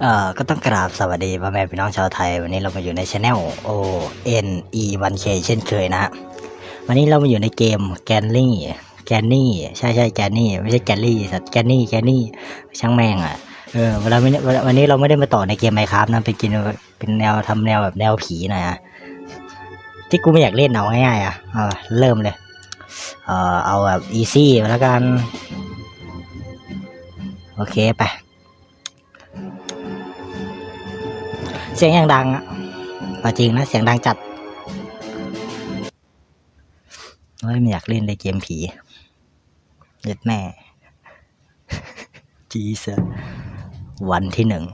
เอ่อก็ต้องกราบสวัสดีพ่อแม่พี่น้องชาวไทย วันนี้เรามาอยู่ในช anel O N E 1 K เช่นเคยนะ วันนี้เรามาอยู่ในเกมแกนลี่แกนนี่ใช่ใช่แกนนี่ไม่ใช่แกนลี่สัตว์แกนนี่แกนนี่ช่างแม่งอะเออเวลาไม่วันนี้เราไม่ได้มาต่อในเกมไมครับนะเป็นกินเป็นแนวทำแนวแบบแนวผีหน่อยอะที่กูไม่อยากเล่นเอาง่ายๆอะเออเริ่มเลยเออเอาแบบอีซี่แล้วกัน โอเคไป เสียงอย่างดังอะเอาจริงนะ เสียงดังจัดเฮ้ยไม่อยากเล่นเลยเกมผีเย็ดแม่ จีเซวันที่หนึ่ง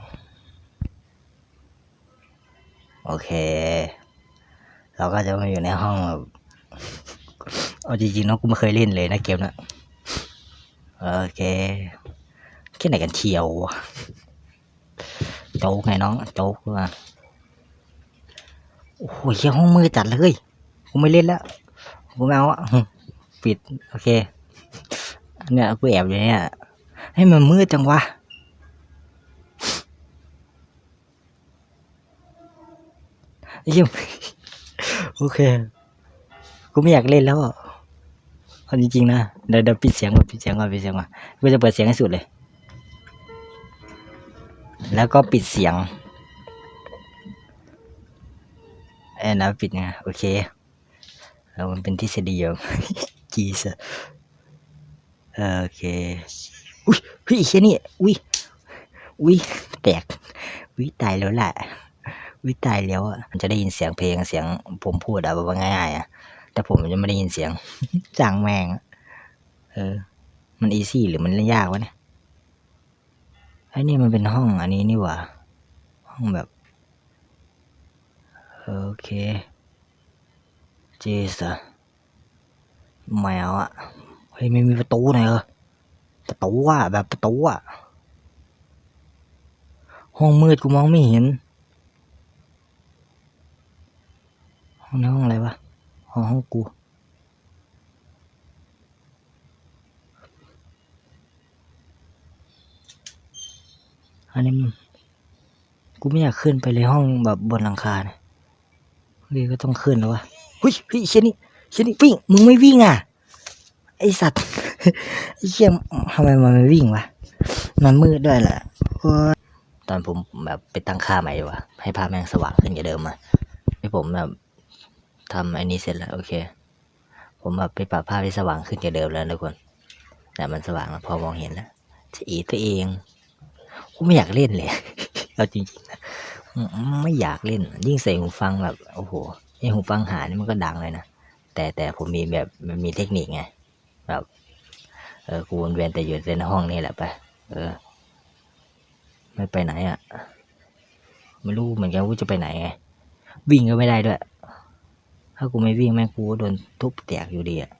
โอเค เราก็จะมาอยู่ในห้องแบบเอาจริงๆเนาะกูไม่เคยเล่นเลยนะเกมนะโอเคแค่ไหนกันเชียววะ โจ๊กไงน้องโจ๊กด้วยโอ้โหเหี้ยห้องมืดจัดเลยกูไม่เล่นแล้วกูไม่เอาอะปิดโอเคเนี่ยกูแอบอยู่เนี่ยให้มันมืดจังวะยี่ยมโอเคกูไม่อยากเล่นแล้วอะจริงๆนะเดี๋ยวเดี๋ยวปิดเสียงก่อนปิดเสียงก่อนปิดเสียงก่อนกูจะเปิดเสียงให้สุดเลย แล้วก็ปิดเสียงเอ้นะปิดไงโอเคแล้วมันเป็นทฤษฎีอะจีสโอเคอุ้ยเฮ้ยเชี่ยนี่อุ้ยอุ้ยแตกอุ้ยตายแล้วแหละอุ้ยตายแล้วอะมันจะได้ยินเสียงเพลงเสียงผมพูดอะแบบง่ายๆอะแต่ผมจะไม่ได้ยินเสียงจังแมงเออมันอีซี่หรือมันเล่นยากวะเนี่ย ไอ้นี่มันเป็นห้องอันนี้นี่หว่า ห้องแบบ โอเค เจสอะแมวอะเฮ้ยไม่มีประตูไหนเหรอประตูอะแบบประตูอะห้องมืดกูมองไม่เห็น ห้องนี้ห้องอะไรวะ ห้องห้องกู อันนี้กูไม่อยากขึ้นไปเลยห้องแบบบนหลังคาเนี่ยเฮ้ยก็ต้องขึ้นแล้ววะเฮ้ยเฮ้ยเชนี่เชนี่วิ่งมึงไม่วิ่งอะไอสัตว์ไอเชี่ยทำไมมันไม่วิ่งวะมันมืดด้วยแหละตอนผมแบบไปตั้งค่าใหม่วะให้ภาพแม่งสว่างขึ้นกว่าเดิมมาให้ผมแบบทำไอ้นี้เสร็จแล้วโอเค ผมแบบไปปรับภาพให้สว่างขึ้นกว่าเดิมแล้วทุกคน แต่มันสว่างแล้วพอมองเห็นแล้วจะอีตัวเอง กูไม่อยากเล่นเลยเอาจริงๆนะไม่อยากเล่น ยิ่งใส่หูฟังแบบโอ้โหไอหูฟังหานี่มันก็ดังเลยนะแต่แต่ผมมีแบบมันมีเทคนิคไงแบบเออกูวนเวียนแต่อยู่ในห้องนี่แหละไปเออ ไม่ไปไหนอะไม่รู้เหมือนกันว่าจะไปไหนไงวิ่งก็ไม่ได้ด้วย ถ้ากูไม่วิ่งแม่กูโดนทุบแตกอยู่ดีอะ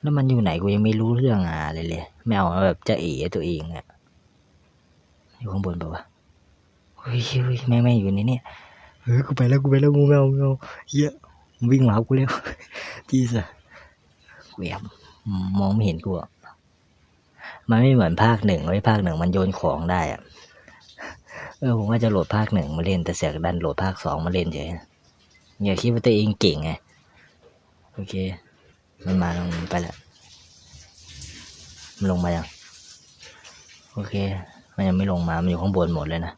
แล้วมันอยู่ไหนกูยังไม่รู้เรื่องอะไรเลย ไม่เอาแบบจะเอ๋ตัวเองอะ อยู่ข้างบนเปล่าเฮ้ยเฮ้ยแม่งไม่อยู่ในนี่เฮ้ยกูไปแล้วกูไปแล้วงูแมวแมวเยมันวิ่งมาหากูแล้วจีสะกูแอบมองไม่เห็นกูอะมันไม่เหมือนภาคหนึ่งไว้ภาคหนึ่งมันโยนของได้อะเออผมว่าจะโหลดภาคหนึ่งมาเล่นแต่เสียกดันโหลดภาคสองมาเล่นเฉยอย่าคิดว่าตัวเองเก่งไงโอเค มันมาลงไปแล้วมันลงมายังโอเค มันยังไม่ลงมา มันอยู่ข้างบนหมดเลยนะ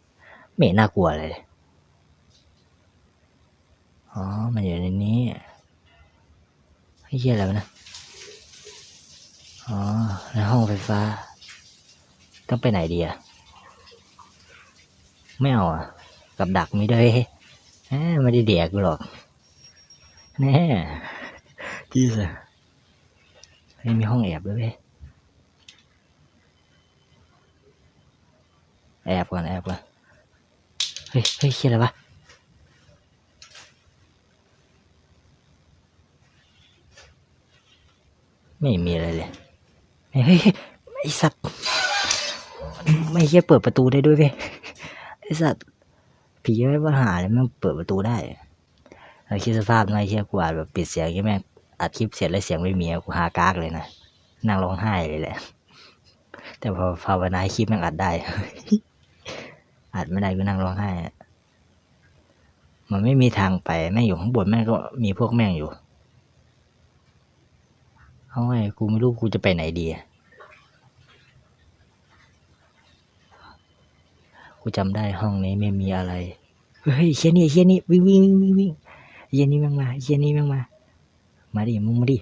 ไม่นน่ากลัวเลย อ๋อ มันอยู่ในนี้ไอ้เหี้ยอะไรวนะ อ๋อ ในห้องไฟฟ้า ต้องไปไหนดีอะไม่เอาอะกับดักไม่ได้แหมไม่ได้เดียกหรอก แน่จีสเฮ้ยมีห้องแอบด้วยเว้ย แอบก่อนแอบก่อนเฮ้ยเฮ้ยเคียอะไรวะไม่มีอะไรเลยเฮ้ยไอสัตว์ไม่เคียเปิดประตูได้ด้วยเว้ยไอสัตว์ผีไม่ปัญหาเลยมันเปิดประตูได้เราคิดสภาพนายเคียกว่าแบบปิดเสียงใช่ไหมงอัดคลิปเสร็จแล้วเสียงไม่มีกูหากากเลยนะนั่งร้องไห้เลยแหละ แต่พอภาวนาคลิปแม่งอัดได้ อัดไม่ได้กูนั่งร้องไห้ มันไม่มีทางไปแม่อยู่ข้างบนแม่ก็มีพวกแม่งอยู่ เอาไงกูไม่รู้กูจะไปไหนดีอะกูจำได้ห้องนี้ไม่มีอะไร เฮ้ยเฮียนี่เฮียนี่วิ่งวิ่งวิ่งวิ่งเฮียนี่แม่งมาเฮียนี่แม่งมา มาดิมึงมาดิ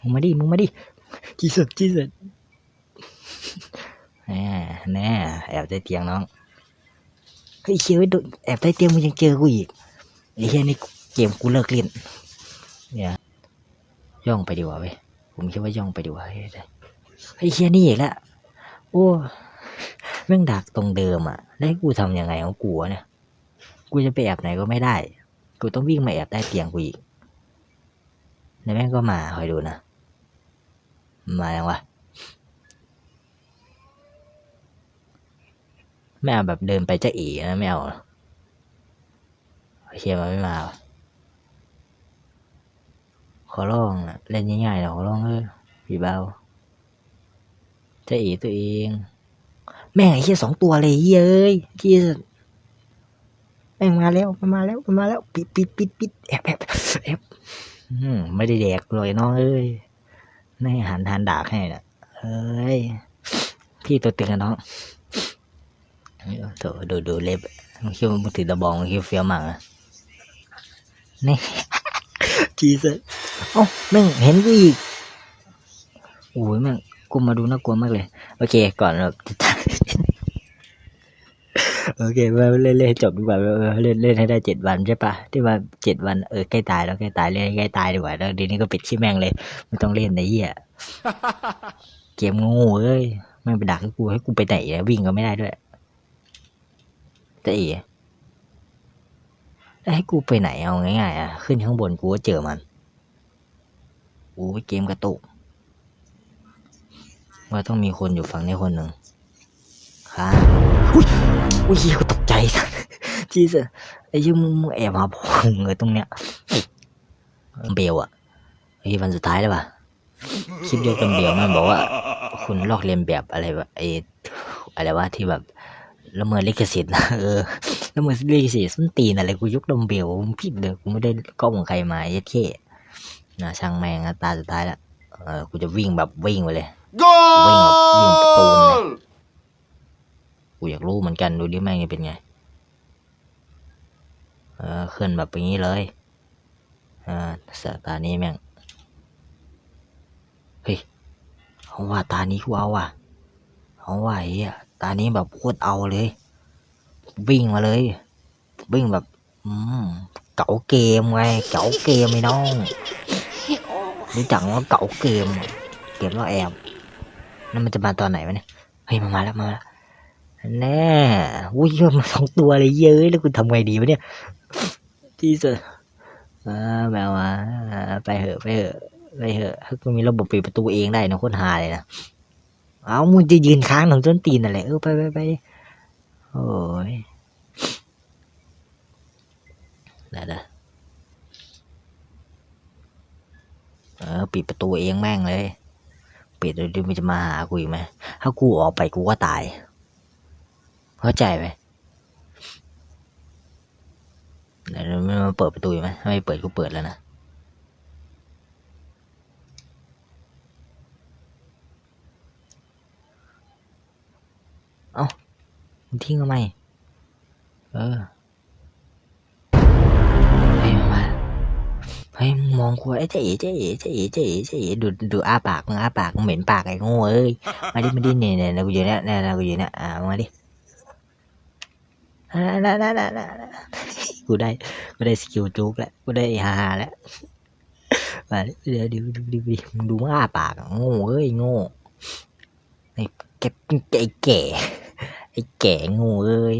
มึงมาดิ มึงมาดิจีสุดจีสุดแน่แน่แอบใต้เตียงน้อง ฮ้ยเชี่ยไว้ดนแอบใต้เตียงมึงยังเจอกูอีกไอ้เฮียนี่เกมกูเลิกเล่นเนี่ยย่องไปดีกว่าเว้ยผมคิดว่าย่องไปดีกว่าเฮ้ยไอ้เฮียนี่อีกแล้วโอ้แม่งดักตรงเดิมอะแล้วกูทำยังไงของกูเนี่ยกูจะไปแอบไหนก็ไม่ได้ กูต้องวิ่งมาแอบใต้เตียงกูอีกแล้วแม่งก็มาคอยดูนะมายังวะ ไม่เอาแบบเดินไปจะเอ๋นะไม่เอาเหรอโอเคมันไม่มา ขอร้องอะเล่นง่ายๆนะขอร้องเออพี่เบาจะเอ๋ตัวเอง แม่งไอ้เหี้ยสองตัวเลยเย้ยที่แม่งมาแล้วมันมาแล้วมันมาแล้ว ปิดปิดปิดปิดแอบแอบแอบอืมไม่ได้แดกเลยน้องเอ้ยนี่หันหันดากให้นะเอ้ยพี่ตัวตึงอะน้อง โถดูดูเล็บมันคิดว่ามันถือตะบองมันคิดว่าเฟี้ยวมากนะนี่จีสเอ้แม่งเห็นกูอีกโอ้ยแม่งกูมาดูน่ากลัวมากเลย โอเค ก่อนแบบโอเคมาเล่นเล่นจบดีกว่าเออเล่นเล่นให้ได้เจ็ดวันใช่ปะที่ว่าเจ็ดวันเออใกล้ตายแล้วใกล้ตายเล่นใกล้ตายดีกว่าแล้วดีนี้ก็ปิดชื่อแม่งเลยไม่ต้องเล่นในเหี้ยเกมงูเอ้ยแม่งไปดักให้กูให้กูไปไหนอะวิ่งก็ไม่ได้ด้วย แต่เอ๋แล้วให้กูไปไหนเอาง่ายๆอะ ขึ้นข้างบนกูก็เจอมันโอ้ยเกมกระตุกว่าต้องมีคนอยู่ฝั่งนี้คนหนึ่งค่ะอุ้ยอุ้ยกูตกใจจีสไอ้ยี่มึงมึงแอบมาพงเลยตรงเนี้ยเบลอะไอ้วันสุดท้ายแล้วปะคลิปเดียวกันเดียวมันบอกว่า คุณลอกเลียนแบบอะไรแบบไอ้อะไรวะที่แบบ ละเมิดลิขสิทธิ์นะเออละเมิดลิขสิทธิ์ส้นตีนอะไรกูยกดมเบลมึงผิดเลยกูไม่ได้กล้องของใครมาเย็ดเท่นะช่างแม่งนะตาสุดท้ายแล้วเออกูจะวิ่งแบบวิ่งไปเลยวิ่งแบบวิ่งประตูเลยกูอยากรู้เหมือนกันดูดิแม่งจะเป็นไง เออขึ้นแบบอย่างนี้เลยเออสตาร์นี้แม่งเฮ้ยเอาว่าตานี้กูเอาว่ะเอาว่าไอ้เหี้ย ตานี้แบบโคตรเอาเลย วิ่งมาเลย วิ่งแบบ อืมเก๋าเกมไงเก๋าเกมไอ้น้องรู้จักว่าเก๋าเกม เกมล่อแอบนั่นมันจะมาตอนไหนวะเนี่ยเฮ้ยมามาแล้วมาแล้วแน่อุ้ยมาสองตัวเลยเย้ยแล้วกูทำไงดีวะเนี่ยที่สุดแบบว่าไปเหอะไปเหอะไปเถอะถ้ามีระบบปิดประตูเองได้นะโคตรฮาเลยนะ เอามึงจะยืนค้างหนังต้นตีนอะไรเออไปไปไปโอ้ยได้ได้เออปิดประตูเองแม่งเลย ปิดเดี๋ยวมันจะมาหากูอีกไหมถ้ากูออกไปกูก็ตาย เข้าใจไหมเดี๋ยวมันมาเปิดประตูอีกไหมถ้าไม่เปิดกูเปิดแล้วนะ มึงทิ้งทำไม เออ เฮ้ยมาเฮ้ยมึงมองกูไอ้เจ๊เจ๊เจ๊เจ๊เจ๊ดูดูอ้าปากมึงอ้าปากมึงเหม็นปากไอ้โง่เอ้ย มาดิมาดิเนี่ยเนี่ยกูอยู่เนี่ยเนี่ยเนี่ยกูอยู่เนี่ยอ่ามาดิน่าน่าน่าน่าน่ากูได้ กูได้สกิลจุกแล้ว กูได้ฮาฮาแล้วมาดิเดี๋ยวดูดูดูดิมึงดูมึงอ้าปากโง่เอ้ยโง่ไอ้แกไอ้แก่ ไอ้แก่งูเอ้ย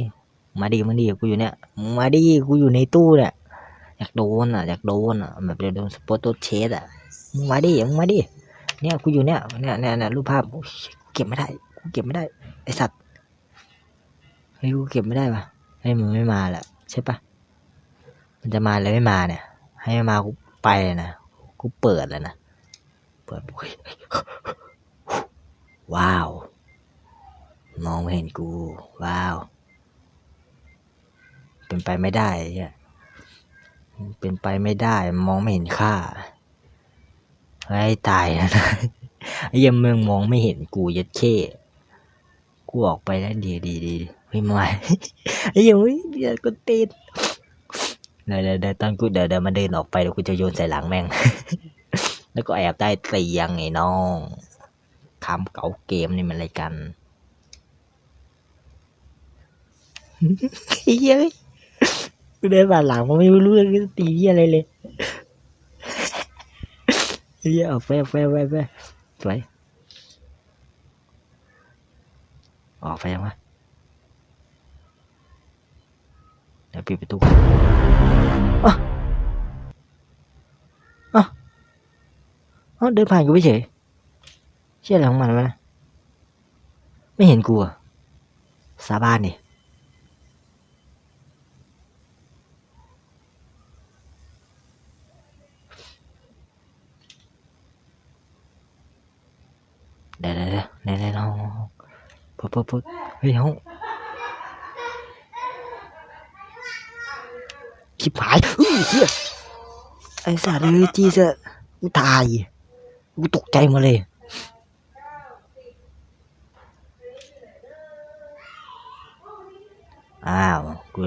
มาดิมาดิกูอยู่เนี่ย มาดิกูอยู่ในตู้เนี่ย อยากโดนอะ อยากโดนอะ แบบจะโดนสปอตตัวเชสอะมึงมาดิมึงมาดิ เนี่ยกูอยู่เนี่ย เนี่ยเนี่ยเนี่ยรูปภาพกูเก็บไม่ได้ กูเก็บไม่ได้ ไอสัตว์ เฮ้ยกูเก็บไม่ได้ปะเฮ้ยมึงไม่มาละใช่ปะมันจะมาเลยไม่มาเนี่ย ให้มันมากูไปเลยนะ กูเปิดแล้วนะ เปิดเฮ้ยว้าว มองไม่เห็นกู ว้าว เป็นไปไม่ได้เหี้ยเป็นไปไม่ได้ มองไม่เห็นค่าไอ้ตายนะไอ้ยังเมืองมองไม่เห็นกูยัดเข้กูออกไปแล้วดีดีดีไม่ไหวไอ้ยังไม่เดี๋ยวกูติดเดี๋ยวเดี๋ยวเดี๋ยวตอนกูเดี๋ยวเดี๋ยวมันเดินออกไปเดี๋ยวกูจะโยนใส่หลังแม่ง แล้วก็แอบใต้เตียงไอ้น้องคำเก่าเกมนี่มันอะไรกัน ไอ้ เหี้ยเอ้ยกูเดินผ่านหลังมันไม่รู้เรื่องตีเหี้ยอะไรเลยเหี้ยเอาไปเอาไปเอาไปอาไปสวยออกไปยังวะเดี๋ยวปิดประตูก่อนอะอะอ๋อเดินผ่านกูไปเฉยเชี่ยอะไรของมันวะไม่เห็นกูอะสาบานดิ เดี๋ยวเดี๋ยวเดี๋ยวเดี๋ยวเดี๋ยวห้องห้องปุ๊บปุ๊บปุ๊บเฮ้ยห้องชิบหายอุ้ยเฮียไอ้สัตว์เลยจีสกูตายกูตกใจมาเลยอ้าวกู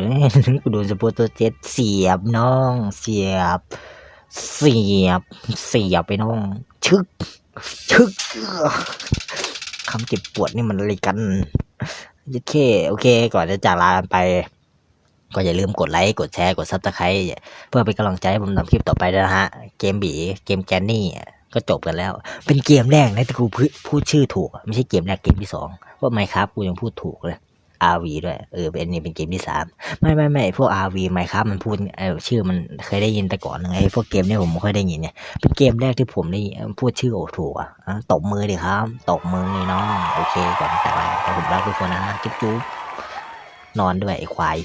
กูโดนสปอร์ตเจ็ตเสียบน้อง เสียบ เสียบ เสียบไปน้อง ก ชึกคำเจ็บปวดนี่มันอะไรกันโอเคโอเค ก่อนจะจากลาไป ก็อย่าลืมกดไลค์ กดแชร์ กดซับสไครต์เพื่อเป็นกำลังใจให้ผมทำคลิปต่อไปนะฮะ เกมบีเกมแกนนี่ก็จบกันแล้ว เป็นเกมแรกนะที่กูพูดพูดชื่อถูก ไม่ใช่เกมแรกเกมที่สองว่าไมครับกูยังพูดถูกเลย RV ด้วย เออเป็นนี่เป็นเกมที่สามไม่ไม่ไม่พวก RV ไมครับมันพูดเออชื่อมันเคยได้ยินแต่ก่อนไงพวกเกมเนี่ยผมไม่ค่อยได้ยินเนี่ยเป็นเกมแรกที่ผมได้พูดชื่อโอถูกอะตบมือดิครับตบมือนี่น้องโอเคก่อนแต่ละแต่ผมรักทุกคนนะจุ๊บจุ๊บนอนด้วยไอ้ควาย